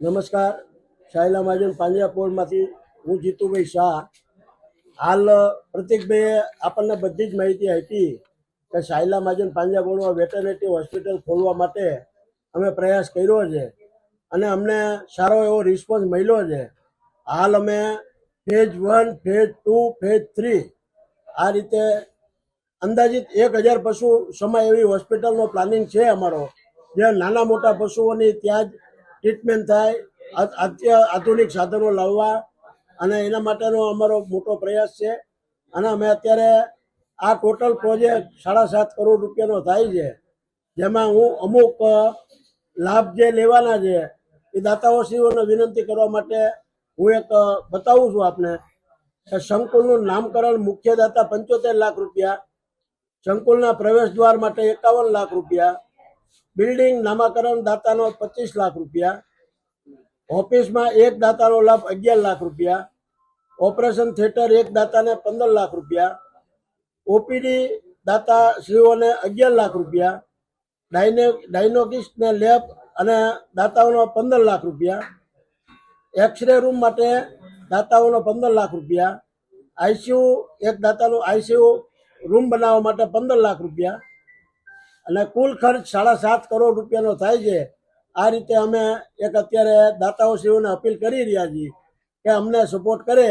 નમસ્કાર શાહિલા મહાજન પાંજરાપોળમાંથી હું જીતુભાઈ શાહ. હાલ, પ્રતિકભાઈએ આપણને બધી જ માહિતી આપી કે શાહિલા મહાજન પાંજરાપોળમાં વેટરનેટી હોસ્પિટલ ખોલવા માટે અમે પ્રયાસ કર્યો છે અને અમને સારો એવો રિસ્પોન્સ મળ્યો છે. હાલ અમે phase one phase two phase three આ રીતે અંદાજિત એક હજાર પશુ સમય એવી હોસ્પિટલનો પ્લાનિંગ છે અમારો. જ્યાં નાના મોટા પશુઓની ત્યાં જ ટ્રીટમેન્ટ થાય અત્ય આધુનિક સાધનો લાવવા અને એના માટેનો અમારો મોટો પ્રયાસ છે. અને અમે અત્યારે આ ટોટલ પ્રોજેક્ટ સાડા સાત કરોડ રૂપિયાનો થાય છે. જેમાં હું અમુક લાભ જે લેવાના છે, એ દાતાઓશ્રીઓને વિનંતી કરવા માટે હું એક બતાવું છું આપને કે સંકુલનું નામકરણ મુખ્ય દાતા પંચોતેર લાખ રૂપિયા, સંકુલના પ્રવેશ દ્વાર માટે એકાવન લાખ રૂપિયા બિલ્ડિંગ નામાકરણ દાતાનો પચીસ લાખ રૂપિયા, ઓફિસમાં એક દાતાનો લાભ અગિયાર લાખ રૂપિયા, ઓપરેશન થિયેટર એક દાતાને પંદર લાખ રૂપિયા, ઓપીડી દાતા શ્રીઓને અગિયાર લાખ રૂપિયા, ડાયને, ડાયનોકિસ્ટને લેબ અને દાતાઓનો પંદર લાખ રૂપિયા, એક્સરે રૂમ માટે દાતાઓનો પંદર લાખ રૂપિયા, આઈસીયુ, એક દાતાનું આઈસીયુ રૂમ બનાવવા માટે પંદર લાખ રૂપિયા અને કુલ ખર્ચ સાડા સાત કરોડ રૂપિયાનો થાય છે. આ રીતે અમે એક અત્યારે દાતાઓશ્રીઓને અપીલ કરી રહ્યા છીએ કે અમને સપોર્ટ કરે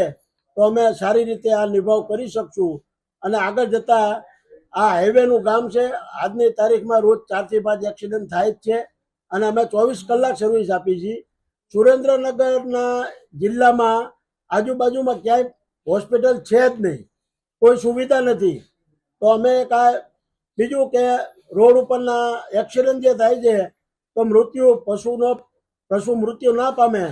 તો અમે સારી રીતે આ નિભાવ કરી શકશું. અને આગળ જતા આ હાઈવેનું ગામ છે, આજની તારીખમાં રોજ ચારથી પાંચ એક્સિડન્ટ થાય જ છે. અને અમે ચોવીસ કલાક સર્વિસ આપી છીએ. સુરેન્દ્રનગરના જિલ્લામાં આજુબાજુમાં ક્યાંય હોસ્પિટલ છે જ નહીં. કોઈ સુવિધા નથી. તો અમે કાંઈ બીજું કે રોડ ઉપરના એક્સિડન્ટ જે થાય છે, તો મૃત્યુ પશુનો પશુ મૃત્યુ ના પામે.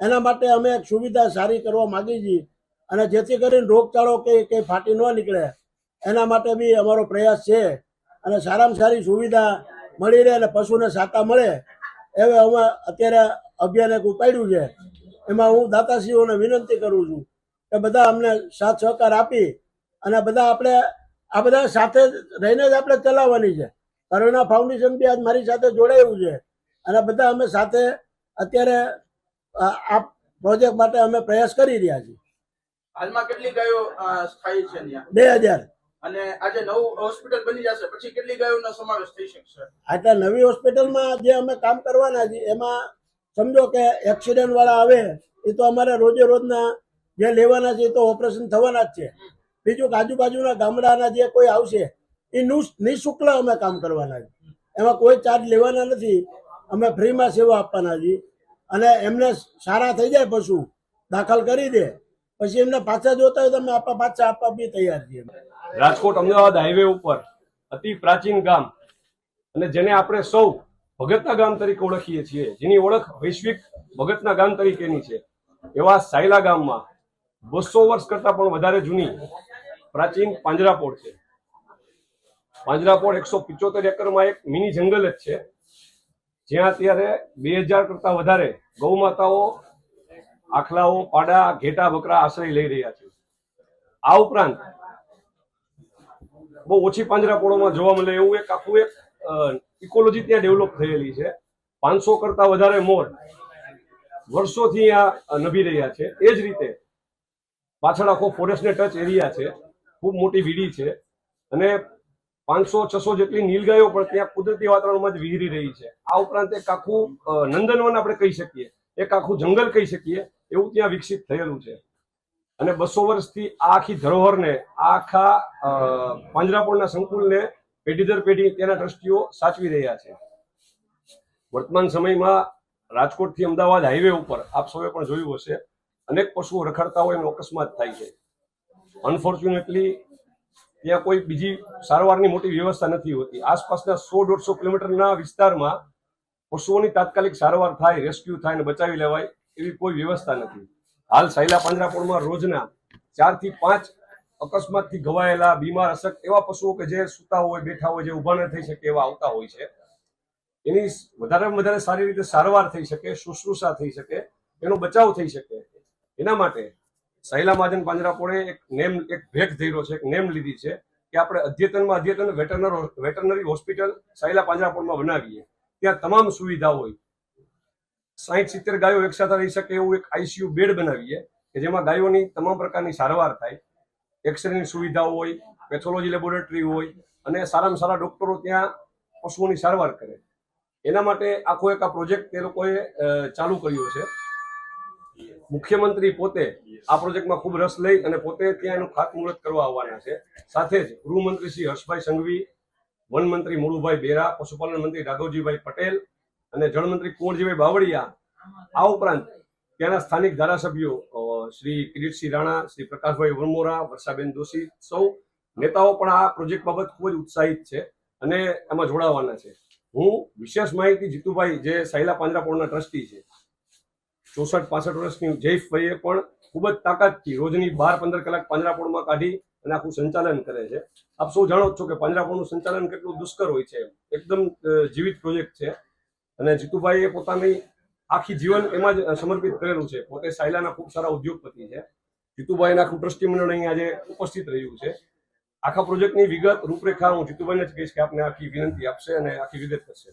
એના માટે અમે એક સુવિધા સારી કરવા માગી છીએ. અને જેથી કરીને રોગચાળો કે કંઈ ફાટી ન નીકળે, એના માટે બી અમારો પ્રયાસ છે. અને સારામાં સારી સુવિધા મળી રહે અને પશુને સાતા મળે, એવે અમે અત્યારે અભિયાન એક ઉપાડ્યું છે. એમાં હું દાતાશ્રીઓને વિનંતી કરું છું કે બધા અમને સાથ સહકાર આપી અને બધા આપણે આ બધા સાથે રહીને જ આપણે ચલાવવાની છે. કરુણા ફાઉન્ડેશન બી આજ મારી સાથે જોડાયું છે. અને બધા અમે સાથે અત્યારે આ પ્રોજેક્ટ માટે અમે પ્રયાસ કરી રહ્યા છીએ. હાલમાં કેટલી ગાયો સ્થાયી છે બે હજાર. અને આજે નવું હોસ્પિટલ બની જશે. પછી કેટલી ગાયોનો સમાવેશ થઈ શકશે? આટલા નવી હોસ્પિટલમાં જે અમે કામ કરવાના છીએ એમાં સમજો કે એક્સિડન્ટ વાળા આવે એ તો અમારે રોજે રોજના જે લેવાના છે એ તો ઓપરેશન થવાના જ છે. બીજું આજુબાજુના ગામડાના જે કોઈ આવશે, એ નિઃશુલ્ક અમે કામ કરવાના છે. એમાં કોઈ ચાર્જ લેવાના નથી. અમે ફ્રીમાં સેવા આપવાના છીએ. અને એમને સારા થઈ જાય પશુ, દાખલ કરી દે. પછી એમને પાછા જોતા હોય તો અમે આપવા પાછા આપવા બી તૈયાર છીએ. રાજકોટ અમદાવાદ હાઈવે ઉપર, અતિ પ્રાચીન ગામ. અને જેને આપણે સૌ ભગતના ગામ તરીકે ઓળખીએ છીએ, જેની ઓળખ વૈશ્વિક ભગતના ગામ તરીકેની છે. એવા સાયલા ગામમાં બસો વર્ષ કરતા પણ વધારે જૂની પ્રાચીન પાંજરાપોળ છે. પાંજરાપોળ એકસો પિચોતેર એકરમાં એક મિની જંગલ જ છે. જ્યાં અત્યારે બે હજાર કરતા વધારે ગૌમાતાઓ, આખલાઓ, પાડા, ઘેટા, બકરા આશ્રય લઈ રહ્યા છે. આ ઉપરાંત બહુ ઓછી પાંજરાપોળોમાં જોવા મળે એવું એક આખું એક ઇકોલોજી ત્યાં ડેવલપ થયેલી છે. પાંચસો કરતા વધારે મોર વર્ષોથી અહીંયા નભી રહ્યા છે. એ જ રીતે પાછળ આખો ફોરેસ્ટને ટચ એરિયા છે. ખૂબ મોટી વીડી છે. અને પાંચસો, છસો જેટલી નીલગાયો પણ ત્યાં કુદરતી વાતાવરણમાં જ વિહરી રહી છે. આ ઉપરાંત એક આખું નંદનવન આપણે કહી શકીએ. એક આખું જંગલ કહી શકીએ. એવું ત્યાં વિકસિત થયેલું છે. અને બસો વર્ષથી આ આખી ધરોહરને આખા પાંજરાપોળના સંકુલને પેઢી દર પેઢી તેના ટ્રસ્ટીઓ સાચવી રહ્યા છે. વર્તમાન સમયમાં રાજકોટથી અમદાવાદ હાઈવે ઉપર, આપ સૌએ પણ જોયું હશે, અનેક પશુઓ રખડતા હોય એનો અકસ્માત થાય છે. અનફોર્ચ્યુનેટલી ત્યાં કોઈ બીજી સારવારની મોટી વ્યવસ્થા નથી હોતી. આસપાસના સો દોઢસો કિલોમીટરના વિસ્તારમાં પશુઓની તાત્કાલિક સારવાર થાય, રેસ્ક્યુ થાય અને બચાવી લેવાય એવી કોઈ વ્યવસ્થા નથી. હાલ સાયલા પાંજરાપોળમાં રોજના ચારથી પાંચ અકસ્માતથી ઘવાયેલા, બીમાર અસક એવા પશુઓ કે જે સૂતા હોય, બેઠા હોય, જે ઊભા ન થઈ શકે એવા આવતા હોય છે. એની વધારેમાં વધારે સારી રીતે સારવાર થઈ શકે, શુશ્રુષા થઈ શકે, એનો બચાવ થઈ શકે. એના માટે સહેલા મહાજન પાંજરાપોળે એક નેમ, એક ભેટ ધર્યો છે, એક નેમ લીધી છે કે આપણે અદ્યતનમાં, અદ્યતન વેટરનર, વેટરનરી હોસ્પિટલ સહેલા પાંજરાપોળમાં બનાવીએ. ત્યાં તમામ સુવિધા હોય. સાહીઠ સિત્તેર ગાયો એકસાથે રહી શકે એવું એક આઈસીયુ બેડ બનાવીએ કે જેમાં ગાયોની તમામ પ્રકારની સારવાર થાય. એક્સરેની સુવિધાઓ હોય, પેથોલોજી લેબોરેટરી હોય અને સારામાં સારા ડૉક્ટરો ત્યાં પશુઓની સારવાર કરે. એના માટે આખો એક આ પ્રોજેક્ટ તે લોકોએ ચાલુ કર્યો છે. મુખ્યમંત્રી પોતે આ પ્રોજેક્ટમાં ખૂબ રસ લઈ અને પોતે ત્યાં એનું ખાતમુહૂર્ત કરવા આવવાના છે. સાથે જ ગૃહમંત્રી શ્રી હર્ષભાઈ સંઘવી વનમંત્રી મુળુભાઈ બેરા, પશુપાલન મંત્રી રાઘવજીભાઈ પટેલ અને જળમંત્રી કુંવરજીભાઈ બાવળિયા આ ઉપરાંત ત્યાંના સ્થાનિક ધારાસભ્યો શ્રી કિરીટસિંહ રાણા, શ્રી પ્રકાશભાઈ વરમોરા, વર્ષાબેન જોશી સૌ નેતાઓ પણ આ પ્રોજેક્ટ બાબત ખૂબ જ ઉત્સાહિત છે અને એમાં જોડાવાના છે. હું વિશેષ માહિતી જીતુભાઈ જે સાયલા પાંજરાપોળના ટ્રસ્ટી છે ચોસઠ, પાસઠ વર્ષની જયફભાઈએ પણ ખૂબ જ તાકાતથી રોજની બાર, પંદર કલાક પાંજરાપોળમાં કાઢી અને આખું સંચાલન કરે છે. આપ સૌ જાણો છો કે પાંજરાપોળનું સંચાલન કેટલું દુષ્કર હોય છે. એકદમ જીવિત પ્રોજેક્ટ છે. અને જીતુભાઈએ પોતાની આખી જીવન એમાં જ સમર્પિત કરેલું છે. પોતે સાયલાના ખૂબ સારા ઉદ્યોગપતિ છે. જીતુભાઈને આખું ટ્રસ્ટી મંડળ અહીં આજે ઉપસ્થિત રહ્યું છે. આખા પ્રોજેક્ટની વિગત રૂપરેખા હું જીતુભાઈને જ કહીશ કે આપને આખી વિનંતી આપશે અને આખી વિગત કરશે.